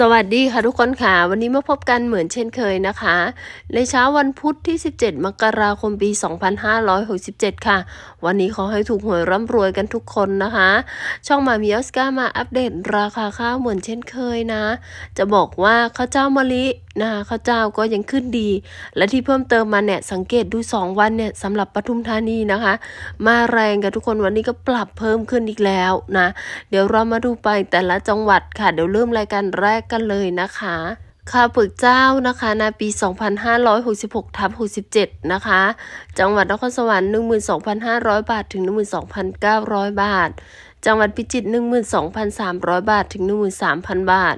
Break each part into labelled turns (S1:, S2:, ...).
S1: สวัสดีค่ะทุกคนค่ะ วันนี้มาพบกันเหมือนเช่นเคยนะคะ ในเช้าวันพุธที่ 17 มกราคมปี 2567 ค่ะ วันนี้ขอให้ถูกหวยร่ำรวยกันทุกคนนะคะ ช่องมามีออสการ์มาอัปเดตราคาข้าวเหมือนเช่นเคยนะ จะบอกว่าข้าวเจ้ามะลินะคะข้าวเจ้าก็ยังขึ้นดี และที่เพิ่มเติมมาเนี่ยสังเกตดู 2 วันเนี่ยสำหรับปทุมธานีนะคะ มาแรงกันทุกคนวันนี้ก็ปรับเพิ่มขึ้นอีกแล้วนะ เดี๋ยวเรามาดูไปแต่ละจังหวัดค่ะ เดี๋ยวเริ่มรายการแรกกันเลยนะคะข้าวเปลือกเจ้านะคะในปี 2566ทับ67 นะคะ จังหวัดนครสวรรค์ 12,500 บาทถึง 12,900 บาท จังหวัดพิจิตร12,300 บาทถึง 13,000 บาท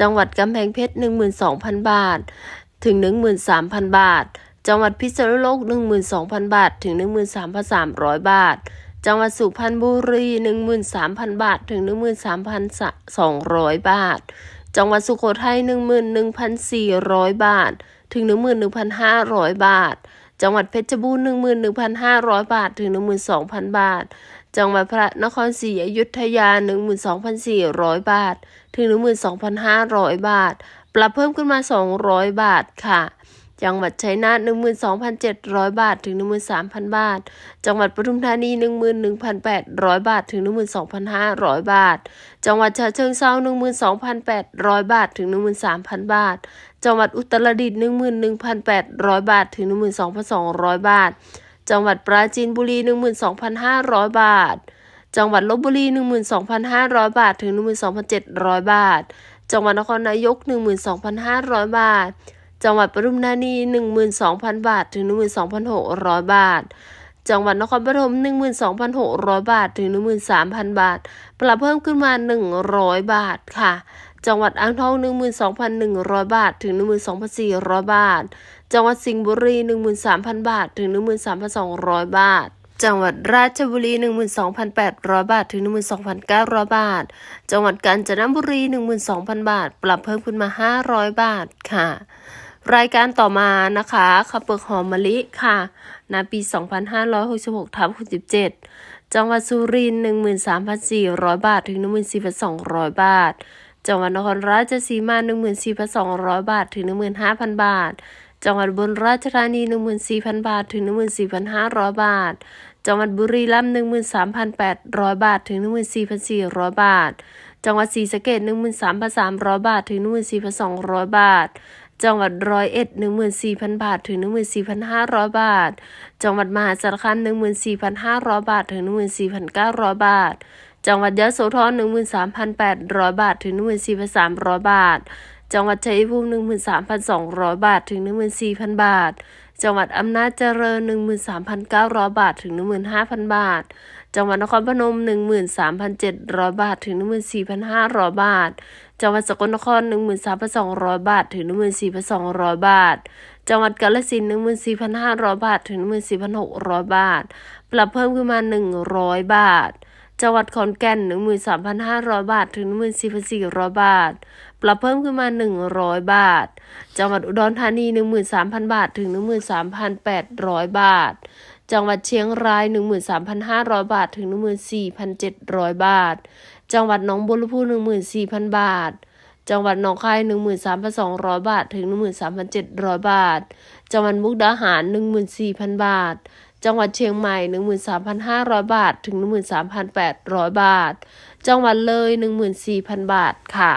S1: จังหวัดกำแพงเพชร12,000 บาท ถึง 13,000 บาท จังหวัดพิษณุโลก 12,000 บาทถึง 13,300 บาท จังหวัดสุพรรณบุรี 13,000 บาทถึง 13,200 บาท จังหวัดสุโขทัย 11,400 บาท ถึง 11,500 บาท จังหวัดเพชรบูรณ์11,500 บาท ถึง 12,000 บาท จังหวัดพระนครศรีอยุธยา 12,400 บาท ถึง 12,500 บาท ปรับเพิ่มขึ้นมา 200 บาทค่ะ จังหวัดชัยนาท12,700 บาท ถึง 13,000 บาท จังหวัดปทุมธานี 11,800 บาท ถึง 12,500 บาท จังหวัดฉะเชิงเทรา12,800 บาท ถึง 13,000 บาท จังหวัดอุตรดิตถ์11,800 บาท ถึง 12,200 บาท จังหวัดปราจีนบุรี 12,500 บาท จังหวัดลบบุรี 12,500 บาท ถึง 12,700 บาท จังหวัดนครนายก 12,500 บาท จังหวัดปทุมธานี 12,000 บาท ถึง 12,600 บาท จังหวัดนครปฐม12,600 บาท ถึง 13,000 บาท ปรับเพิ่มขึ้นมา 100 บาทค่ะ จังหวัดอ่างทอง 12,100 บาท ถึง 12,400 บาท จังหวัดสิงห์บุรี 13,000 บาท ถึง 13,200 บาทจังหวัดราชบุรี 12,800 บาท ถึง 12,900 บาท จังหวัดกาญจนบุรี 12,000 บาท ปรับเพิ่มขึ้นมา 500 บาทค่ะ รายการต่อมานะคะข้าวเปลือกหอมมะลิค่ะในปี 2566ทับ67จังหวัดสุรินทร์13,400 บาท ถึง 14,200 บาท จังหวัดนครราชสีมา 14,200 บาท ถึง 15,000 บาท จังหวัดบนราชธานี 14,000 บาท ถึง 14,500 บาท จังหวัดบุรีรัมย์13,800 บาท ถึง 14,400 บาท จังหวัดศรีสะเกษ13,300 บาท ถึง 14,200 บาท จังหวัดร้อยเอ็ดหนึ่งหมื่นสี่พันบาท ถึงหนึ่งหมื่นสี่พันห้าร้อยบาท จังหวัดมหาสารคามหนึ่งหมื่นสี่พันห้าร้อยบาท ถึงหนึ่งหมื่นสี่พันเก้าร้อยบาท จังหวัดยะโสธรหนึ่งหมื่นสามพันแปดร้อยบาท ถึงหนึ่งหมื่นสี่พันสามร้อยบาท จังหวัดชัยภูมิหนึ่งหมื่นสามพันสองร้อยบาท ถึงหนึ่งหมื่นสี่พันบาท จังหวัดอำนาจเจริญหนึ่งหมื่นสามพันเก้าร้อยบาท ถึงหนึ่งหมื่นห้าพันบาทจังหวัดนครพนมหนึ่งหมื่นสามพันเจ็ดร้อยบาท ถึงหนึ่งหมื่นสี่พันห้าร้อยบาท จังหวัดสกลนคร 13,200 บาท ถึง 14,200 บาท จังหวัดกาฬสินธุ์14,500 บาท ถึง 14,600 บาท ปรับเพิ่มขึ้นมา 100 บาท จังหวัดขอนแก่น 13,500 บาท ถึง 14,400 บาท ปรับเพิ่มขึ้นมา 100 บาท จังหวัดอุดรธานี 13,000 บาท ถึง 13,800 บาท จังหวัดเชียงราย 13,500 บาท ถึง 14,700 บาท จังหวัดหนองบัวลำพู 14,000 บาท จังหวัดหนองคาย 13,200 บาท ถึง 13,700 บาท จังหวัดมุกดาหาร 14,000 บาท จังหวัดเชียงใหม่ 13,500 บาท ถึง 13,800 บาท จังหวัดเลย 14,000 บาท ค่ะ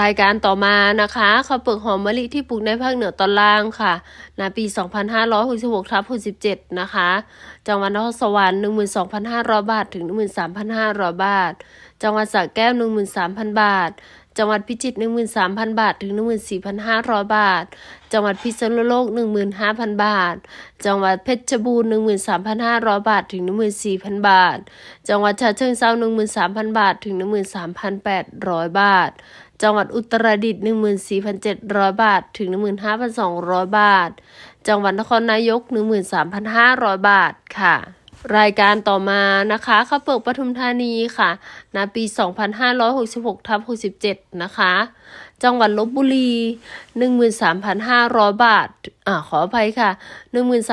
S1: รายการต่อมานะคะข้าวเปลือกหอมมะลิที่ปลูกในภาคเหนือตอนล่างค่ะในปี 2566ทับ67 นะคะ จังหวัดนครสวรรค์ 12,500 บาท ถึง 13,500 บาท จังหวัดสระแก้ว 13,000 บาท จังหวัดพิจิตร13,000 บาท ถึง 14,500 บาท จังหวัดพิษณุโลก 15,000 บาท จังหวัดเพชรบูรณ์13,500 บาท ถึง 14,000 บาท จังหวัดฉะเชิงเทรา13,000 บาท ถึง 13,800 บาท จังหวัดอุตรดิตถ์14,700 บาท ถึง 15,200 บาท จังหวัดนครนายก 13,500 บาทค่ะ รายการต่อมานะคะข้าวเปลือกปทุมธานีค่ะ ณ ปี 2566ทับ67 นะคะ จังหวัดลบบุรี 13,500 บาท อ่า ขออภัยค่ะ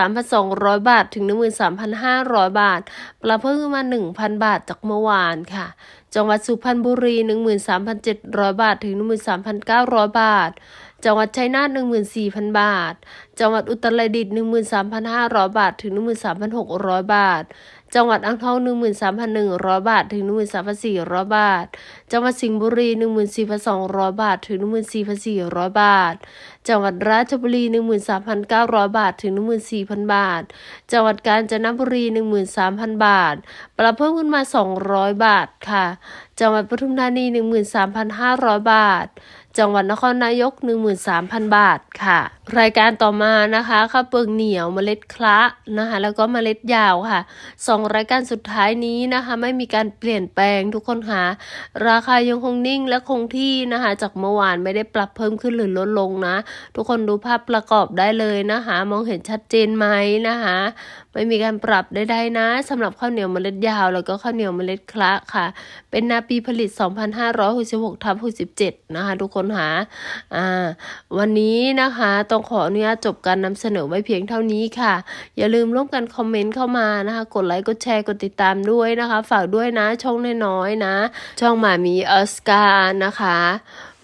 S1: 13,200 บาท ถึง 13,500 บาท ปรับเพิ่มมา 1,000 บาทจากเมื่อวานค่ะ จังหวัดสุพรรณบุรี 13,700 บาท ถึง 13,900 บาท จังหวัดชัยนาท14,000 บาท จังหวัดอุตรดิตถ์13,500 บาท ถึง 13,600 บาท จังหวัดอ่างทอง 13,100 บาท ถึง 13,400 บาท จังหวัดสิงห์บุรี 14,200 บาท ถึง 14,400 บาท จังหวัดราชบุรี 13,900 บาท ถึง 14,000 บาท จังหวัดกาญจนบุรี 13,000 บาท ปรับเพิ่มขึ้นมา 200 บาทค่ะ จังหวัดปทุมธานี 13,500 บาท จังหวัดนครนายก 13,000 บาทค่ะ รายการต่อมานะคะข้าวเปลือกเหนียวเมล็ดคละนะคะแล้วก็เมล็ดยาวค่ะสองรายการสุดท้ายนี้นะคะ ไม่มีการเปลี่ยนแปลงทุกคนค่ะราคายังคงนิ่งและคงที่นะคะ จากเมื่อวานไม่ได้ปรับเพิ่มขึ้นหรือลดลงนะ ทุกคนดูภาพประกอบได้เลยนะคะ มองเห็นชัดเจนไหมนะคะไม่มีการปรับใดๆนะสำหรับข้าวเหนียวเมล็ดยาว แล้วก็ข้าวเหนียวเมล็ดคละค่ะ เป็นนาปีผลิต 2566ทับ67นะคะทุกคนนหาอ่าวันนี้นะคะต้องขออนุญาตจบการนำเสนอไว้เพียงเท่านี้ค่ะ อย่าลืมร่วมกันคอมเมนต์เข้ามานะคะ กดไลค์กดแชร์กดติดตามด้วยนะคะ ฝากด้วยนะช่องน้อยๆนะ ช่องหมามีออสการ์นะคะ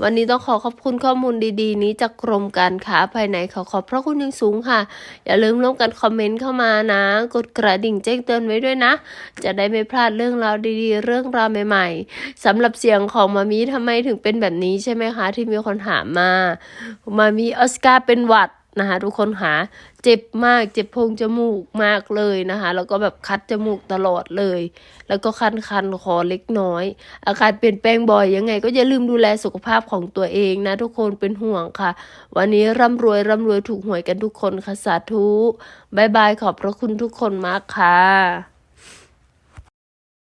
S1: วันนี้ต้องขอขอบคุณข้อมูลดีๆ นี้จากกรมการค้าภายในขอขอบพระคุณอย่างสูงค่ะ อย่าลืมร่วมกันคอมเมนต์เข้ามานะ กดกระดิ่งแจ้งเตือนไว้ด้วยนะ จะได้ไม่พลาดเรื่องราวดีๆ เรื่องราวใหม่ ๆสำหรับเสียงของมามีทำไมถึงเป็นแบบนี้ใช่ไหมคะ ที่มีคนถามมา มามีออสการ์เป็นหวัด นะคะทุกคนหาเจ็บมากเจ็บโพรงจมูกมากเลยนะคะ แล้วก็แบบคัดจมูกตลอดเลย แล้วก็คันคันๆคอเล็กน้อย อาการเปลี่ยนแปลงบ่อยยังไง ก็อย่าลืมดูแลสุขภาพของตัวเองนะทุกคนเป็นห่วงค่ะ วันนี้ร่ำรวยร่ำรวยถูกหวยกันทุกคนค่ะสาธุบายบายขอบพระคุณทุกคนมากค่ะ